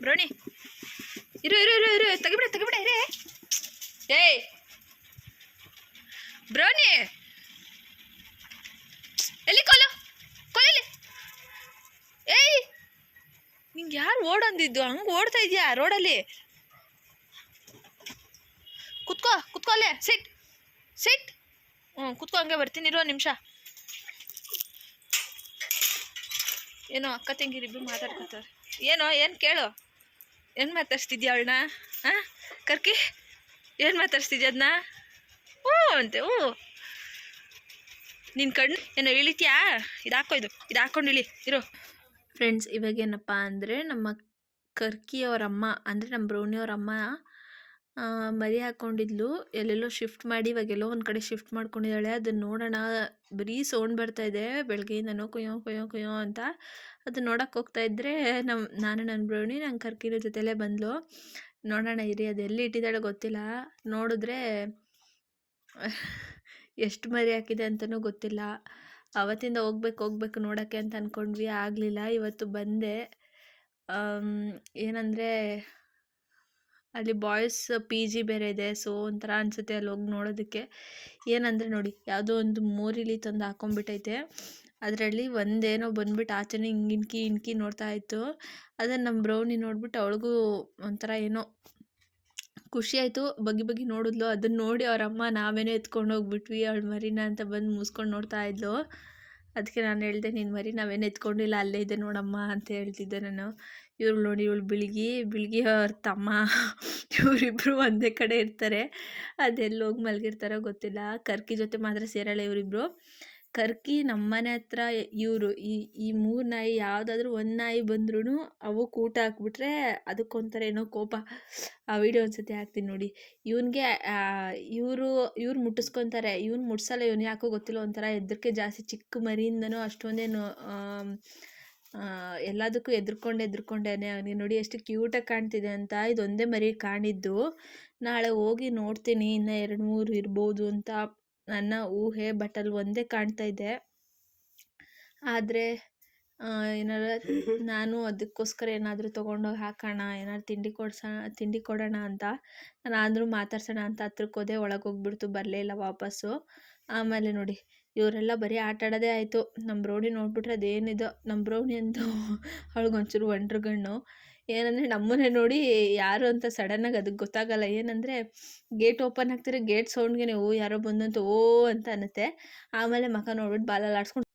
ಬ್ರೋಣಿ ಇರು ಇರು ಇರು ಇರು, ತೆಗಿಬಿಡ ತೆಗಿಬಿಡ, ಇರೇ. ಏಯ್. ಬ್ರೋಣಿ ಎಲ್ಲಿ ಕೊಲು ಕೊಲಲ್ಲಿ ಏಯ್. ನಿಂಗೆ ಯಾರು ಓಡಂದಿದ್ದು? ಹಂಗೆ ಓಡ್ತಾ ಇದೆಯಾ ರೋಡಲ್ಲಿ? ಕುತ್ಕೋ ಕುತ್ಕೋ ಅಲ್ಲೇ. ಸಿಟ್ ಸಿಟ್. ಹ್ಞೂ ಕುತ್ಕೋ, ಹಂಗೆ ಬರ್ತೀನಿ, ಇರೋ ನಿಮಿಷ. ಏನೋ ಅಕ್ಕ ತಂಗಿರಿ ಇಬ್ಬರು ಮಾತಾಡ್ಕೊತಾರೆ. ಏನೋ ಏನು ಕೇಳು? ಏನು ಮಾತಾಡ್ಸ್ತಿದ್ಯಾ ಅವಳನ್ನ? ಹಾಂ ಕರ್ಕಿ ಏನು ಮಾತಾಡ್ಸ್ತಿದ್ಯ ಅದನ್ನ ಹ್ಞೂ ಅಂತೆ ಹ್ಞೂ ನಿನ್ನ ಕಣ್ಣು ಏನೋ ಇಳಿತ್ಯಾ? ಇದು ಹಾಕೋ ಇದು ಇದು ಹಾಕೊಂಡು ಇಳಿ ಇರು. ಫ್ರೆಂಡ್ಸ್ ಇವಾಗ ಏನಪ್ಪ ಅಂದರೆ ನಮ್ಮ ಕರ್ಕಿಯವರಮ್ಮ ಅಂದರೆ ನಮ್ಮ ಆ, ಮರಿ ಹಾಕ್ಕೊಂಡಿದ್ಲು ಎಲ್ಲೆಲ್ಲೋ ಶಿಫ್ಟ್ ಮಾಡಿ ಇವಾಗೆಲ್ಲೋ ಒಂದು ಕಡೆ ಶಿಫ್ಟ್ ಮಾಡ್ಕೊಂಡಿದ್ದಾಳೆ. ಅದನ್ನ ನೋಡೋಣ. ಬರೀ ಸೌಂಡ್ ಬರ್ತಾ ಇದೆ. ಬೆಳಗ್ಗೆಯಿಂದನೋ ಕುಯ್ಯೋ ಕುಯ್ಯೋ ಕುಯ್ಯೋ ಅಂತ. ಅದನ್ನ ನೋಡಕ್ಕೆ ಹೋಗ್ತಾ ಇದ್ದರೆ ನಮ್ಮ ನಾನು ನನ್ನ ಬ್ರೋಣಿ ನಂಗೆ ಕರ್ಕಿರೋ ಜೊತೆಲೇ ಬಂದ್ಲು. ನೋಡೋಣ ಇರಿ, ಅದು ಎಲ್ಲಿ ಇಟ್ಟಿದ್ದಾಳೆ ಗೊತ್ತಿಲ್ಲ. ನೋಡಿದ್ರೆ ಎಷ್ಟು ಮರಿ ಹಾಕಿದೆ ಅಂತಲೂ ಗೊತ್ತಿಲ್ಲ. ಅವತ್ತಿಂದ ಹೋಗ್ಬೇಕು ಹೋಗ್ಬೇಕು ನೋಡೋಕ್ಕೆ ಅಂತ ಅಂದ್ಕೊಂಡ್ವಿ ಆಗಲಿಲ್ಲ. ಇವತ್ತು ಬಂದೆ. ಏನಂದರೆ ಅಲ್ಲಿ ಬಾಯ್ಸ್ ಪಿ ಜಿ ಬೇರೆ ಇದೆ ಸೊ ಒಂಥರ ಅನಿಸುತ್ತೆ ಅಲ್ಲಿ ಹೋಗಿ ನೋಡೋದಕ್ಕೆ. ಏನಂದರೆ ನೋಡಿ, ಯಾವುದೋ ಒಂದು ಮೋರಿಲಿ ತಂದು ಹಾಕೊಂಡ್ಬಿಟ್ಟೈತೆ. ಅದರಲ್ಲಿ ಒಂದೇನೋ ಬಂದ್ಬಿಟ್ಟು ಆಚೆನೇ ಹಿಂಗೆ ಇನ್ಕಿ ನೋಡ್ತಾ ಇತ್ತು. ಅದನ್ನು ನಮ್ಮ ಬ್ರೌನಿ ನೋಡ್ಬಿಟ್ಟು ಅವಳಿಗೂ ಒಂಥರ ಏನೋ ಖುಷಿ ಆಯಿತು. ಬಗ್ಗಿ ಬಗ್ಗಿ ನೋಡಿದ್ಲು. ಅದನ್ನ ನೋಡಿ ಅವರಮ್ಮ ನಾವೇನೋ ಎತ್ಕೊಂಡು ಹೋಗ್ಬಿಟ್ವಿ, ಅವಳು ಮರಿನ ಅಂತ ಬಂದು ಮುಸ್ಕೊಂಡು ನೋಡ್ತಾ ಇದ್ಲು. ಅದಕ್ಕೆ ನಾನು ಹೇಳಿದೆ, ನೀನು ಮರಿ, ನಾವೇನು ಎತ್ಕೊಂಡಿಲ್ಲ, ಅಲ್ಲೇ ಇದೆ ನೋಡಮ್ಮ ಅಂತ ಹೇಳ್ತಿದ್ದೆ ನಾನು. ಇವ್ರು ನೋಡಿ, ಇವಳು ಬಿಳ್ಗಿ ಬಿಳ್ಗಿ ಅವ್ರ ತಮ್ಮ ಇವರಿಬ್ಬರು ಒಂದೇ ಕಡೆ ಇರ್ತಾರೆ. ಅದೆಲ್ಲೋಗಿ ಮಲಗಿರ್ತಾರೋ ಗೊತ್ತಿಲ್ಲ. ಕರ್ಕಿ ಜೊತೆ ಮಾತ್ರ ಸೇರಲ್ಲ ಇವರಿಬ್ಬರು ಕರ್ಕಿ ನಮ್ಮನೆ ಹತ್ರ ಇವರು ಈ ಈ ಮೂರು ನಾಯಿ ಯಾವುದಾದ್ರೂ ಒಂದು ನಾಯಿ ಬಂದ್ರೂ ಅವು ಕೂಟ ಹಾಕ್ಬಿಟ್ರೆ ಅದಕ್ಕೊಂಥರ ಏನೋ ಕೋಪ. ಆ ವಿಡಿಯೋ ಒಂದ್ಸತಿ ಹಾಕ್ತೀನಿ ನೋಡಿ. ಇವನಿಗೆ ಇವರು, ಇವ್ರು ಮುಟ್ಟಿಸ್ಕೊತಾರೆ. ಇವ್ನು ಮುಟ್ಸಲ್ಲ, ಇವ್ನು ಯಾಕೋ ಗೊತ್ತಿಲ್ಲ, ಒಂಥರ ಹೆದರಿಕೆ ಜಾಸ್ತಿ ಚಿಕ್ಕ ಮರಿಯಿಂದನೂ ಅಷ್ಟೊಂದೇನು ಎಲ್ಲದಕ್ಕೂ ಎದ್ರುಕೊಂಡೆ ಎದ್ರುಕೊಂಡೇನೆ ಅವನಿಗೆ. ನೋಡಿ ಎಷ್ಟು ಕ್ಯೂಟಾಗಿ ಕಾಣ್ತಿದೆ ಅಂತ, ಇದೊಂದೇ ಮರಿ ಕಾಣಿದ್ದು ನಾಳೆ ಹೋಗಿ ನೋಡ್ತೀನಿ, ಇನ್ನು ಎರಡು ಮೂರು ಇರ್ಬೋದು ಅಂತ. ನನ್ನ ಊಹೆ ಬಟ್ ಅಲ್ಲಿ ಒಂದೇ ಕಾಣ್ತಾ ಇದೆ. ಆದರೆ ಏನಾರ ನಾನು ಅದಕ್ಕೋಸ್ಕರ ಏನಾದರೂ ತೊಗೊಂಡೋಗಿ ಹಾಕೋಣ ಏನಾದ್ರು ತಿಂಡಿ ಕೊಡ್ಸೋಣ ತಿಂಡಿ ಕೊಡೋಣ ಅಂತ ನಾನು ಆದರೂ ಮಾತಾಡ್ಸೋಣ ಅಂತ ಹತ್ರಕ್ಕೆ ಹೋದೆ ಒಳಗೆ ಹೋಗ್ಬಿಡ್ತು ಬರಲೇ ಇಲ್ಲ ವಾಪಸ್ಸು. ಆಮೇಲೆ ನೋಡಿ ಇವರೆಲ್ಲ ಬರೀ ಆಟ ಆಡೋದೇ ಆಯಿತು. ನಮ್ಮ ಬ್ರೌನಿ ನೋಡ್ಬಿಟ್ರೆ ಅದೇನಿದೋ? ನಮ್ಮ ಬ್ರೌನಿ ಅಂತ ಅವಳಿಗೊಂಚೂರು ಒಂಟ್ರಗಣ್ಣು. ಏನಂದರೆ ನಮ್ಮನ್ನೇ ನೋಡಿ ಯಾರು ಅಂತ ಸಡನ್ನಾಗಿ ಅದಕ್ಕೆ ಗೊತ್ತಾಗಲ್ಲ. ಏನಂದರೆ ಗೇಟ್ ಓಪನ್ ಆಗ್ತಿರೋ ಗೇಟ್ ಸೌಂಡ್ಗೆ ಓ ಯಾರೋ ಬಂದಂತ ಓ ಅಂತ ಅನ್ನುತ್ತೆ. ಆಮೇಲೆ ಮಖ ನೋಡ್ಬಿಟ್ಟು ಬಾಲಲ್ಲಿ ಆಡ್ಸ್ಕೊಂಡು